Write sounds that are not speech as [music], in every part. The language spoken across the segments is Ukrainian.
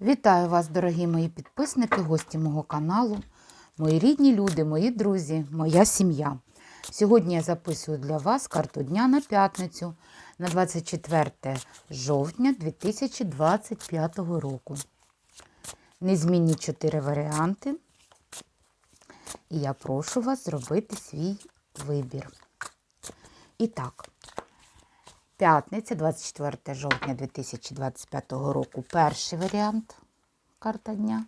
Вітаю вас, дорогі мої підписники, гості мого каналу, мої рідні люди, мої друзі, моя сім'я. Сьогодні я записую для вас карту дня на п'ятницю на 24 жовтня 2025 року. Незмінні чотири варіанти. І я прошу вас зробити свій вибір. І так, П'ятниця, 24 жовтня 2025 року. Перший варіант карта дня,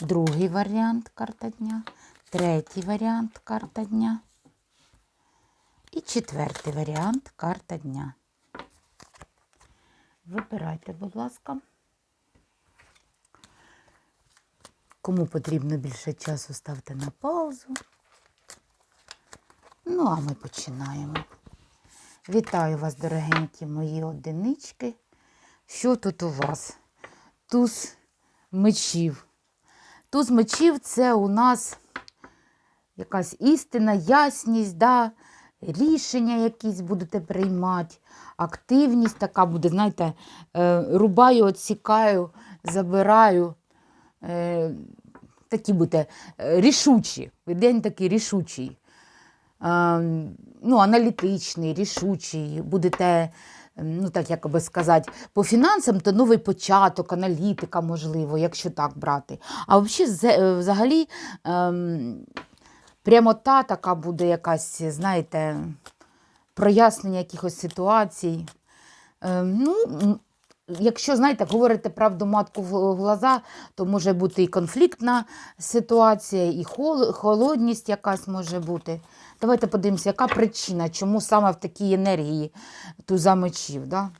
другий варіант карта дня, третій варіант карта дня і четвертий варіант карта дня. Вибирайте, будь ласка. Кому потрібно більше часу, ставте на паузу. Ну, а ми починаємо. Вітаю вас, дорогенькі мої одинички. Що тут у вас? Туз мечів. Туз мечів це у нас якась істина, ясність, да? рішення якісь будете приймати, активність така буде, знаєте, е, рубаю, отсікаю, забираю. Е, Такі будете е, рішучі. День такий рішучий ну, аналітичний, рішучий, будете, ну так як би сказати, по фінансам, то новий початок, аналітика, можливо, якщо так брати. А взагалі, взагалі ем, прямота така буде якась, знаєте, прояснення якихось ситуацій. Ем, ну, Якщо, знаєте, говорите правду матку в глаза, то може бути і конфліктна ситуація, і холодність якась може бути. Давайте подивимося, яка причина, чому саме в такій енергії туза мечів. Да?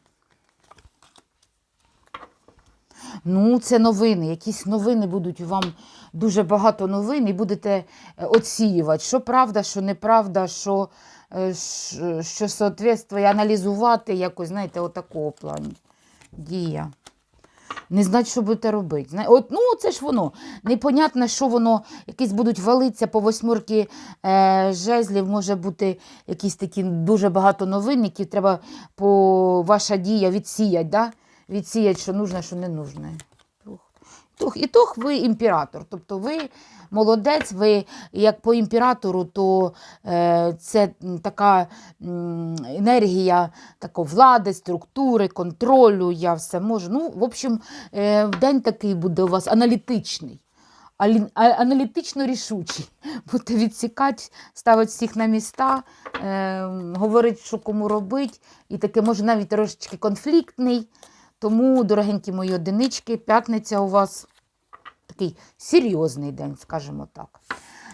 Ну, це новини. Якісь новини будуть вам дуже багато новин, і будете е, оцінювати, що правда, що неправда, що е, що соответствує, аналізувати якось, знаєте, отакого плані. Дія. Не знати, що будете робити. От, Ну, це ж воно. Непонятно, що воно, якісь будуть валитися по восьмірки е, жезлів, може бути якісь такі дуже багато новин, які треба по ваша дія відсіяти, да? відсіяти, що нужно, що не нужно. І тох ви імператор. Тобто ви молодець, ви як по імператору, то е, це така енергія тако, влади, структури, контролю, я все можу. Ну, в общем, е, день такий буде у вас аналітичний. Аналітично рішучий. [laughs] Будете відсікати, ставити всіх на міста, е, говорити, що кому робити, і таке, може, навіть трошечки конфліктний. Тому, дорогенькі мої одинички, п'ятниця у вас такий серйозний день, скажімо так.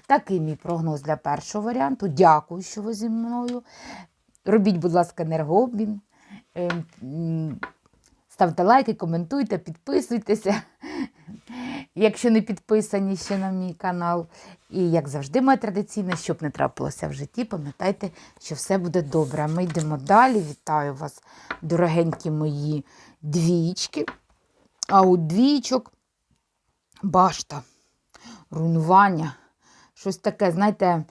Такий мій прогноз для першого варіанту. Дякую, що ви зі мною. Робіть, будь ласка, енергообмін. Ем, ставте лайки, коментуйте, підписуйтеся, якщо не підписані ще на мій канал. І, як завжди, моє традиційне, щоб не трапилося в житті, пам'ятайте, що все буде добре. Ми йдемо далі. Вітаю вас, дорогенькі мої двічки. А у двічок башта, руйнування, щось таке, знаєте,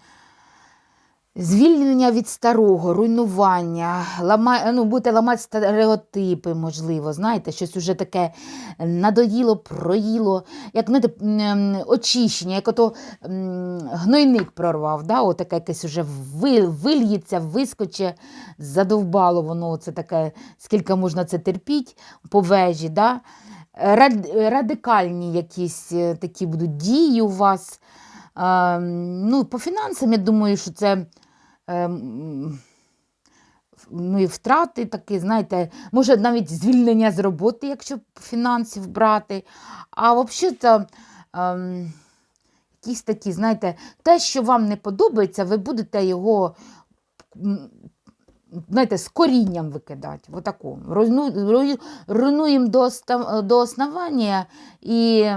звільнення від старого, руйнування, лама... ну, будете ламати стереотипи, можливо, знаєте, щось уже таке надоїло, проїло, як знаєте, очищення, як ото гнойник прорвав, да? Отаке якесь уже вильється, вискоче, задовбало воно, це таке, скільки можна це терпіти по вежі. Да? радикальні якісь е, такі будуть дії у вас. Ну, По фінансам, я думаю, що це ем, ну, і втрати такі, знаєте, може навіть звільнення з роботи, якщо фінансів брати. А взагалі, то ем, якісь такі, знаєте, те, що вам не подобається, ви будете його знаєте, з корінням викидати. Отаку. Руйнуємо до основання і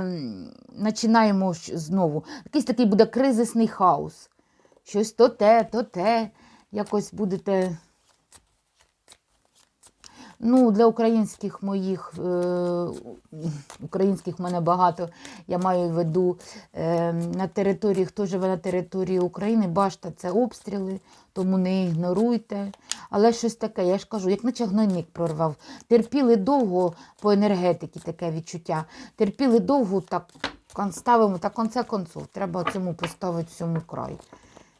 починаємо знову. Якийсь такий буде кризисний хаос. Щось то те, то те, якось будете. Ну, для українських моїх, е, українських в мене багато, я маю в виду е, на території, хто живе на території України, бачите, це обстріли, тому не ігноруйте. Але щось таке, я ж кажу, як наче гнойник прорвав. Терпіли довго по енергетиці таке відчуття. Терпіли довго, так ставимо, та конце концов. Треба цьому поставити цьому край.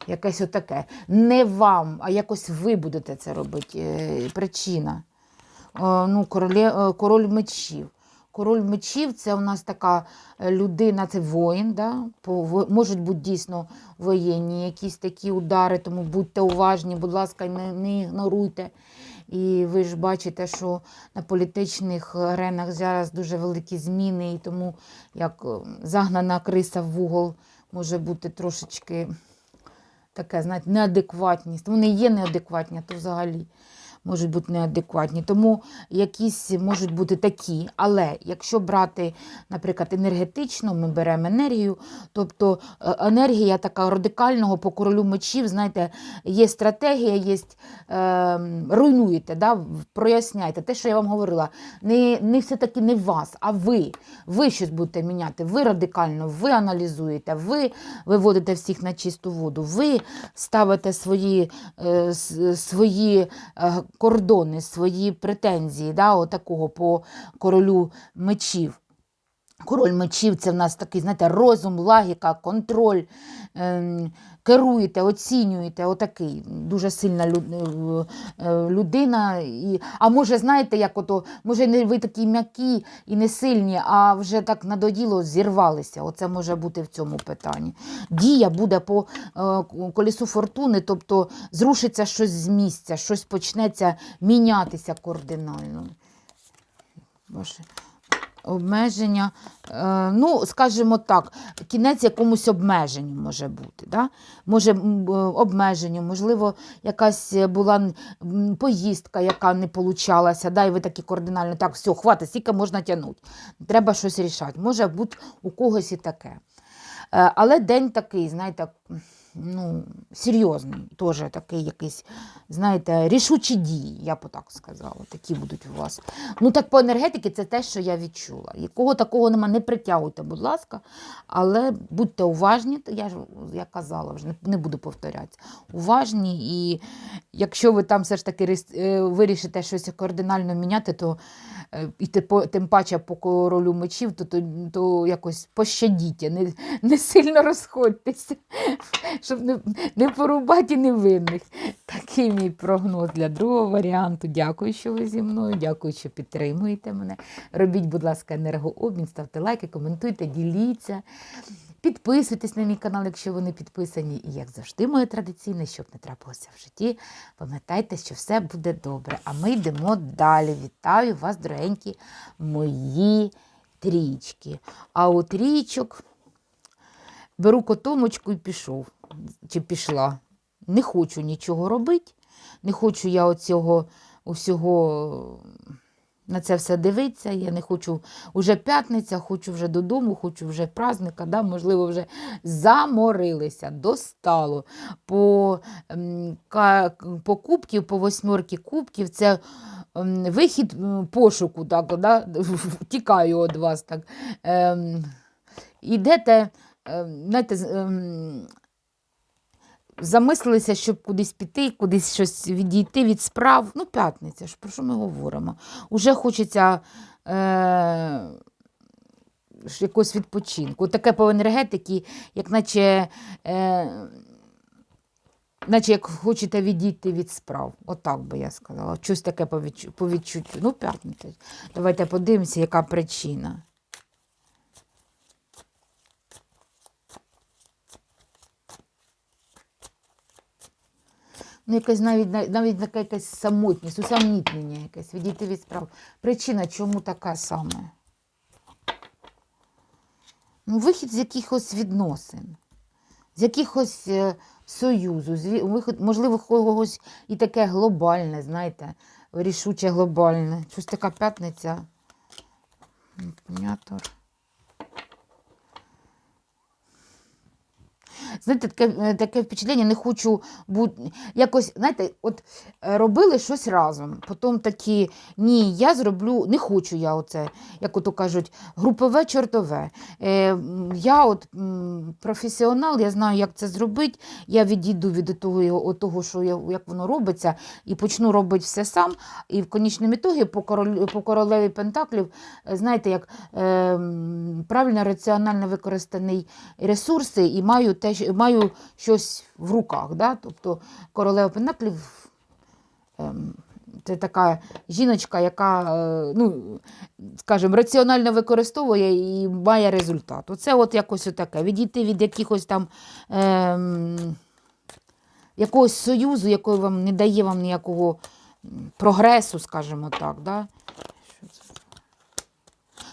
Якесь отаке. Не вам, а якось ви будете це робити. Е, Причина. Е, Ну, короле, е, король мечів. Король мечів це у нас така людина, це воїн. Да? Можуть бути дійсно воєнні якісь такі удари, тому будьте уважні, будь ласка, не, не ігноруйте. І ви ж бачите, що на політичних аренах зараз дуже великі зміни, і тому як е, загнана криса в угол може бути трошечки таке, знаєте, неадекватність. Вони є неадекватні, то взагалі можуть бути неадекватні. Тому якісь можуть бути такі. Але якщо брати, наприклад, енергетично, ми беремо енергію, тобто е, енергія така радикального по королю мечів, знаєте, є стратегія, є е, руйнуєте, да, проясняйте. Те, що я вам говорила, не, не все-таки не вас, а ви. Ви щось будете міняти. Ви радикально, ви аналізуєте, ви виводите всіх на чисту воду, ви ставите свої, е, свої е, кордони, свої претензії, да, отакого по королю мечів. Король мечів це в нас такий, знаєте, розум, логіка, контроль. Керуєте, оцінюєте, отакий дуже сильна е, людина. І, а може, знаєте, як ото, може, не ви такі м'які і не сильні, а вже так надоїло, зірвалися. Оце може бути в цьому питанні. Дія буде по е, колісу фортуни, тобто зрушиться щось з місця, щось почнеться мінятися кардинально. Боже. Обмеження, е, ну, скажімо так, кінець якомусь обмеженню може бути. Да? Може, е, обмеженню, можливо, якась була поїздка, яка не получалася, да, і ви такі кардинально, так, все, хватить, скільки можна тягнути. Треба щось рішати. Може бути у когось і таке. Е, Але день такий, знаєте, ну, серйозний, теж такий якийсь, знаєте, рішучі дії, я б так сказала, такі будуть у вас. Ну так по енергетиці це те, що я відчула. Якого такого нема, не притягуйте, будь ласка, але будьте уважні, я ж я казала, вже не, буду повторятися. Уважні, і якщо ви там все ж таки е, вирішите щось кардинально міняти, то е, і тим паче по королю мечів, то, то, то якось пощадіть, не, не сильно розходьтеся, щоб не, не порубати невинних. Такий мій прогноз для другого варіанту. Дякую, що ви зі мною. Дякую, що підтримуєте мене. Робіть, будь ласка, енергообмін, ставте лайки, коментуйте, діліться. Підписуйтесь на мій канал, якщо ви не підписані. І як завжди, моє традиційне, щоб не трапилося в житті, пам'ятайте, що все буде добре. А ми йдемо далі. Вітаю вас, дорогенькі мої трічки. А у трічок беру котомочку і пішов. Чи пішла. Не хочу нічого робити, не хочу я оцього усього на це все дивитися. Я не хочу вже п'ятниця, хочу вже додому, хочу вже праздника, да, можливо, вже заморилися, достало. По, по по восьмерки кубків, це вихід пошуку, так, да, [laughs] тікаю від вас. так. Ем, ідете, знаєте, ем, замислилися, щоб кудись піти, кудись щось відійти від справ. Ну, п'ятниця ж, про що ми говоримо? Уже хочеться е, якогось відпочинку. Таке по енергетиці, як наче, е, наче як хочете відійти від справ. Отак би я сказала. Щось таке по відчуттю. Ну, п'ятниця. Давайте подивимося, яка причина. Ну, якась навіть, навіть така якась самотність, усамітнення якесь, відійти від справ. Причина, чому така саме? Ну, вихід з якихось відносин, з якихось е, союзу, з вихід, можливо, когось і таке глобальне, знаєте, рішуче глобальне. Щось така п'ятниця. Імператор. Знаєте, таке, е, таке впечатлення, не хочу бути. Якось, знаєте, от е, робили щось разом. Потім такі, ні, я зроблю, не хочу я оце, як ото кажуть, групове чортове. Е, я от професіонал, я знаю, як це зробити. Я відійду від того, того, що я, як воно робиться, і почну робити все сам. І в конічному ітогі по, король, по королеві Пентаклів, е, знаєте, як е, правильно раціонально використаний ресурси і маю, те, що- маю щось в руках. Да? Тобто королева Пентаклів ем, це така жіночка, яка, е, ну, скажімо, раціонально використовує і має результат. Оце от якось отаке. Відійти від якихось там ем, якогось союзу, який вам не дає вам ніякого прогресу, скажімо так. Да?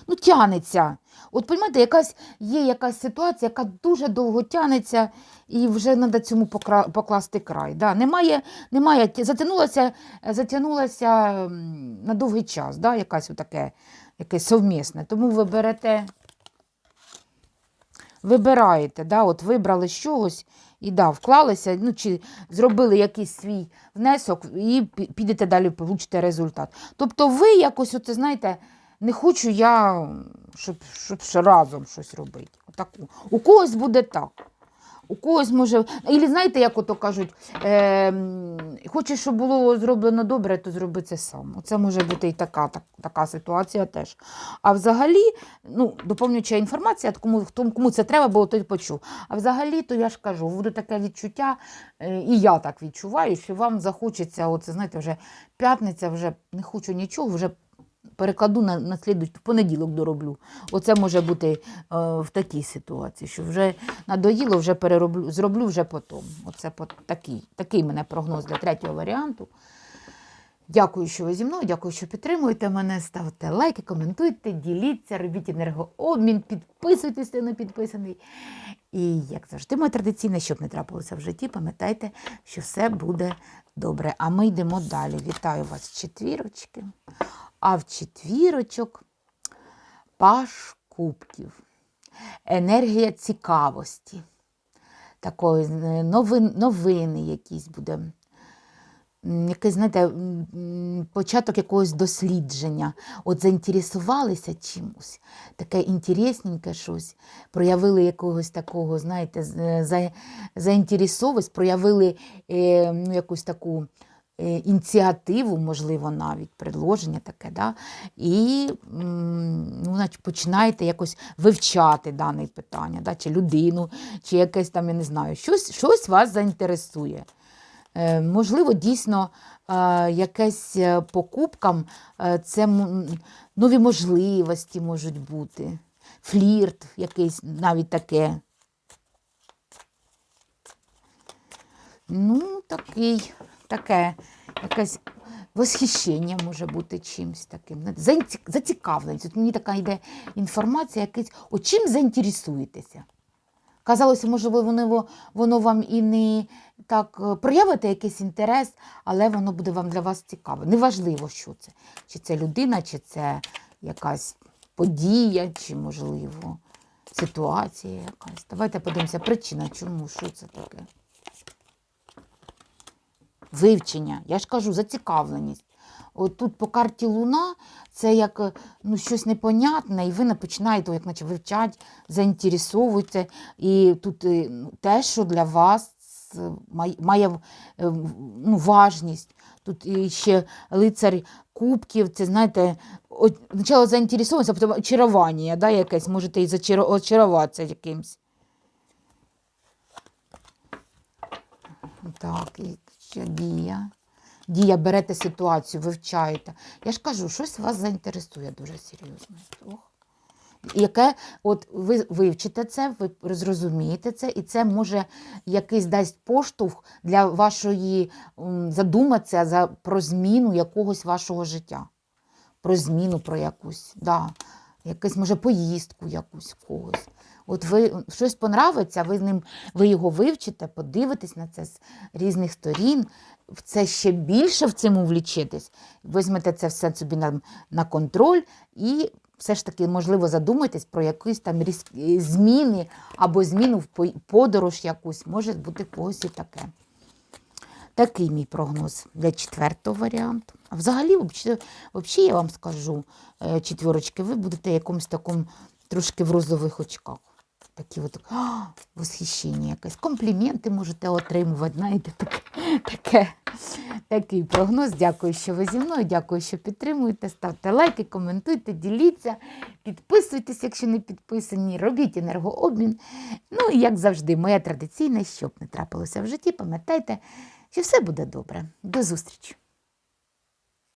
Ну, тянеться. От розумієте, якась є якась ситуація, яка дуже довго тянеться, і вже треба цьому покласти край. Да? Немає, немає, затягнулася, затягнулася на довгий час, да? якась отаке, якесь совмісне. Тому ви берете, вибираєте, да? от вибрали з чогось і да, вклалися, ну, чи зробили якийсь свій внесок і підете далі, получите результат. Тобто ви якось, оце, знаєте, не хочу я, щоб, щоб ще разом щось робити. Отаку. У когось буде так. У когось може. Ілі знаєте, як ото кажуть, е, хочеш, щоб було зроблено добре, то зроби це сам. Це може бути і така, так, така ситуація теж. А взагалі, ну, доповнююча інформація, кому, кому це треба було, той почув. А взагалі, то я ж кажу, буде таке відчуття, е, і я так відчуваю, що вам захочеться, оце, знаєте, вже п'ятниця, вже не хочу нічого, вже перекладу на, на слідуч, в понеділок дороблю. Оце може бути е, в такій ситуації, що вже надоїло, вже перероблю, зроблю вже потім. Оце по, такий, такий мене прогноз для третього варіанту. Дякую, що ви зі мною, дякую, що підтримуєте мене. Ставте лайки, коментуйте, діліться, робіть енергообмін, підписуйтесь, хто не підписаний. І, як завжди, моє традиційне, щоб не трапилося в житті, пам'ятайте, що все буде добре. А ми йдемо далі. Вітаю вас четвірочки. А в четвірочок паш кубків. Енергія цікавості. Такої е, новин, новини якісь буде. М, Якийсь, знаєте, початок якогось дослідження. От заінтересувалися чимось, таке інтересненьке щось, проявили якогось такого, знаєте, е, за, заінтересованість, проявили е, ну, якусь таку ініціативу, можливо, навіть предложення таке, да? і ну, значить, починаєте якось вивчати дане питання, да? чи людину, чи якесь там, я не знаю, щось, щось вас заінтересує. Е, Можливо, дійсно е, якесь е, покупкам е, це нові можливості можуть бути, флірт якийсь навіть таке. Ну, такий, таке, якесь восхищення може бути чимось таким. Зацікавленість. От мені така йде інформація, якийсь, от чим заінтересуєтеся? Казалося, можливо, воно, воно вам і не так е, проявите якийсь інтерес, але воно буде вам для вас цікаве. Неважливо, що це. Чи це людина, чи це якась подія, чи, можливо, ситуація якась. Давайте подивимося, причина, чому, що це таке. Вивчення, я ж кажу, зацікавленість. От тут по карті Луна це як е, ну, щось непонятне, і ви починаєте, як наче вивчати, заінтересовуєте. І тут е, те, що для вас має е, ну, важність. Тут ще лицар кубків, це знаєте, спочатку заінтересованість, а потім очарування, да, якесь, можете і очаруватися якимсь. Так, і ще дія. Дія, берете ситуацію, вивчаєте. Я ж кажу, щось вас заінтересує дуже серйозно. Ох. Яке, от ви вивчите це, ви зрозумієте це, і це може якийсь дасть поштовх для вашої задуматися за, про зміну якогось вашого життя. Про зміну про якусь, да. якусь, може, поїздку якусь когось. От ви щось понравиться, ви, ним, ви його вивчите, подивитесь на це з різних сторін, в це ще більше в цьому влічитесь, візьмете це все собі на, на контроль і все ж таки, можливо, задумайтесь про якісь там зміни або зміну в подорож якусь. Може бути в когось і таке. Такий мій прогноз для четвертого варіанту. А взагалі, взагалі, я вам скажу, е, четверочки, ви будете якомусь такому трошки в розових очках. Такі от а, восхищення якесь. Компліменти можете отримувати, знаєте, таке, таке, такий прогноз. Дякую, що ви зі мною. Дякую, що підтримуєте. Ставте лайки, коментуйте, діліться, підписуйтесь, якщо не підписані, робіть енергообмін. Ну і як завжди, моя традиційна, щоб не трапилося в житті, пам'ятайте, що все буде добре. До зустрічі!